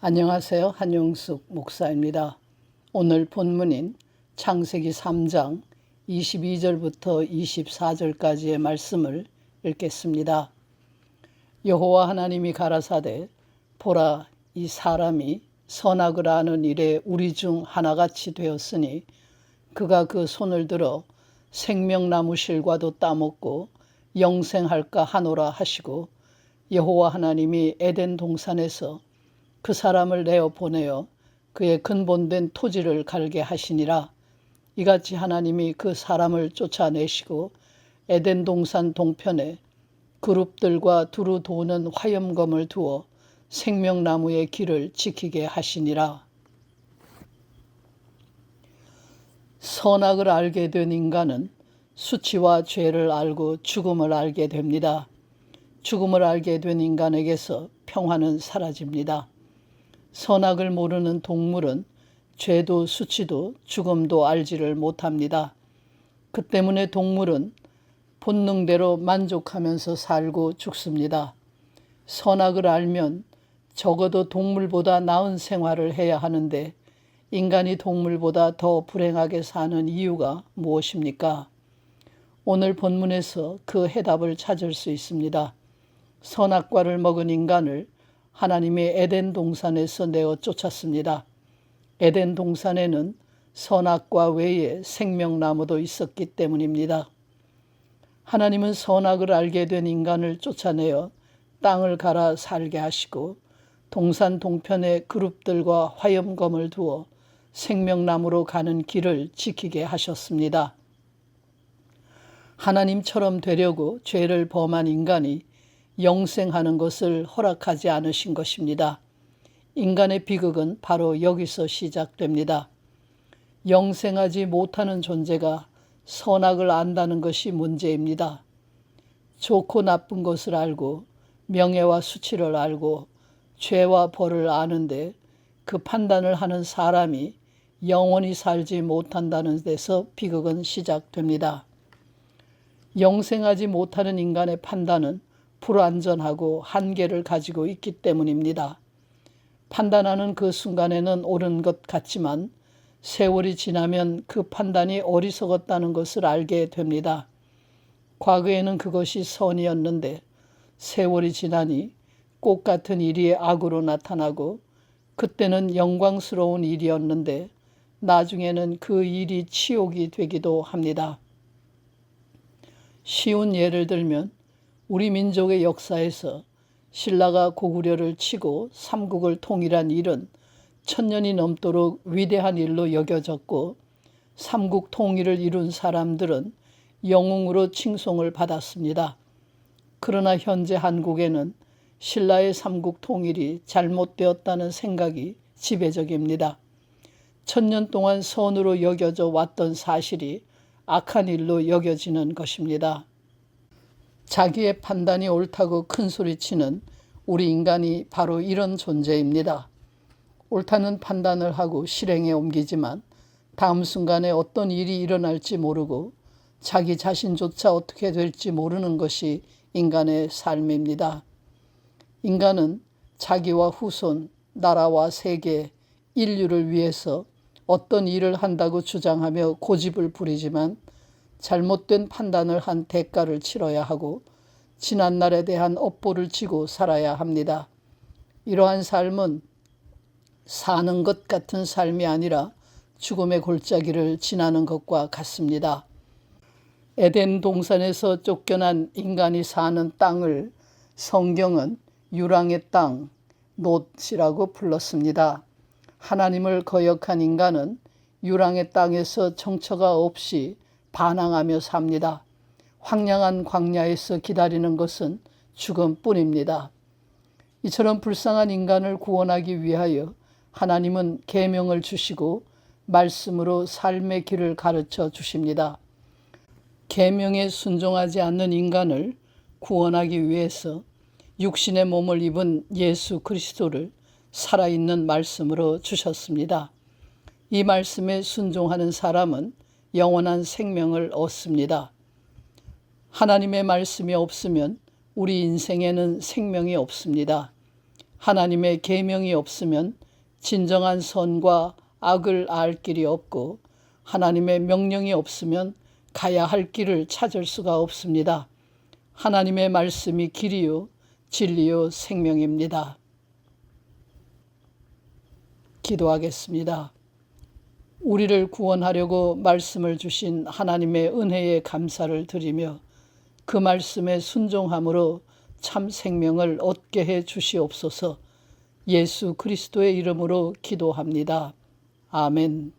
안녕하세요. 한용숙 목사입니다. 오늘 본문인 창세기 3장 22절부터 24절까지의 말씀을 읽겠습니다. 여호와 하나님이 가라사대 보라 이 사람이 선악을 아는 일에 우리 중 하나같이 되었으니 그가 그 손을 들어 생명나무 실과도 따먹고 영생할까 하노라 하시고 여호와 하나님이 에덴 동산에서 그 사람을 내어 보내어 그의 근본된 토지를 갈게 하시니라. 이같이 하나님이 그 사람을 쫓아내시고 에덴 동산 동편에 그룹들과 두루 도는 화염검을 두어 생명나무의 길을 지키게 하시니라. 선악을 알게 된 인간은 수치와 죄를 알고 죽음을 알게 됩니다. 죽음을 알게 된 인간에게서 평화는 사라집니다. 선악을 모르는 동물은 죄도 수치도 죽음도 알지를 못합니다. 그 때문에 동물은 본능대로 만족하면서 살고 죽습니다. 선악을 알면 적어도 동물보다 나은 생활을 해야 하는데 인간이 동물보다 더 불행하게 사는 이유가 무엇입니까? 오늘 본문에서 그 해답을 찾을 수 있습니다. 선악과를 먹은 인간을 하나님이 에덴 동산에서 내어 쫓았습니다. 에덴 동산에는 선악과 외에 생명나무도 있었기 때문입니다. 하나님은 선악을 알게 된 인간을 쫓아내어 땅을 갈아 살게 하시고 동산 동편에 그룹들과 화염검을 두어 생명나무로 가는 길을 지키게 하셨습니다. 하나님처럼 되려고 죄를 범한 인간이 영생하는 것을 허락하지 않으신 것입니다. 인간의 비극은 바로 여기서 시작됩니다. 영생하지 못하는 존재가 선악을 안다는 것이 문제입니다. 좋고 나쁜 것을 알고 명예와 수치를 알고 죄와 벌을 아는데 그 판단을 하는 사람이 영원히 살지 못한다는 데서 비극은 시작됩니다. 영생하지 못하는 인간의 판단은 불완전하고 한계를 가지고 있기 때문입니다. 판단하는 그 순간에는 옳은 것 같지만 세월이 지나면 그 판단이 어리석었다는 것을 알게 됩니다. 과거에는 그것이 선이었는데 세월이 지나니 꽃 같은 일이 악으로 나타나고 그때는 영광스러운 일이었는데 나중에는 그 일이 치욕이 되기도 합니다. 쉬운 예를 들면 우리 민족의 역사에서 신라가 고구려를 치고 삼국을 통일한 일은 천년이 넘도록 위대한 일로 여겨졌고 삼국 통일을 이룬 사람들은 영웅으로 칭송을 받았습니다. 그러나 현재 한국에는 신라의 삼국 통일이 잘못되었다는 생각이 지배적입니다. 천년 동안 선으로 여겨져 왔던 사실이 악한 일로 여겨지는 것입니다. 자기의 판단이 옳다고 큰 소리치는 우리 인간이 바로 이런 존재입니다. 옳다는 판단을 하고 실행에 옮기지만 다음 순간에 어떤 일이 일어날지 모르고 자기 자신조차 어떻게 될지 모르는 것이 인간의 삶입니다. 인간은 자기와 후손, 나라와 세계, 인류를 위해서 어떤 일을 한다고 주장하며 고집을 부리지만 잘못된 판단을 한 대가를 치러야 하고 지난 날에 대한 업보를 지고 살아야 합니다. 이러한 삶은 사는 것 같은 삶이 아니라 죽음의 골짜기를 지나는 것과 같습니다. 에덴 동산에서 쫓겨난 인간이 사는 땅을 성경은 유랑의 땅, 놋이라고 불렀습니다. 하나님을 거역한 인간은 유랑의 땅에서 정처가 없이 반항하며 삽니다. 황량한 광야에서 기다리는 것은 죽음뿐입니다. 이처럼 불쌍한 인간을 구원하기 위하여 하나님은 계명을 주시고 말씀으로 삶의 길을 가르쳐 주십니다. 계명에 순종하지 않는 인간을 구원하기 위해서 육신의 몸을 입은 예수 그리스도를 살아있는 말씀으로 주셨습니다. 이 말씀에 순종하는 사람은 영원한 생명을 얻습니다. 하나님의 말씀이 없으면 우리 인생에는 생명이 없습니다. 하나님의 계명이 없으면 진정한 선과 악을 알 길이 없고 하나님의 명령이 없으면 가야 할 길을 찾을 수가 없습니다. 하나님의 말씀이 길이요 진리요 생명입니다. 기도하겠습니다. 우리를 구원하려고 말씀을 주신 하나님의 은혜에 감사를 드리며 그 말씀에 순종함으로 참 생명을 얻게 해 주시옵소서 예수 그리스도의 이름으로 기도합니다. 아멘.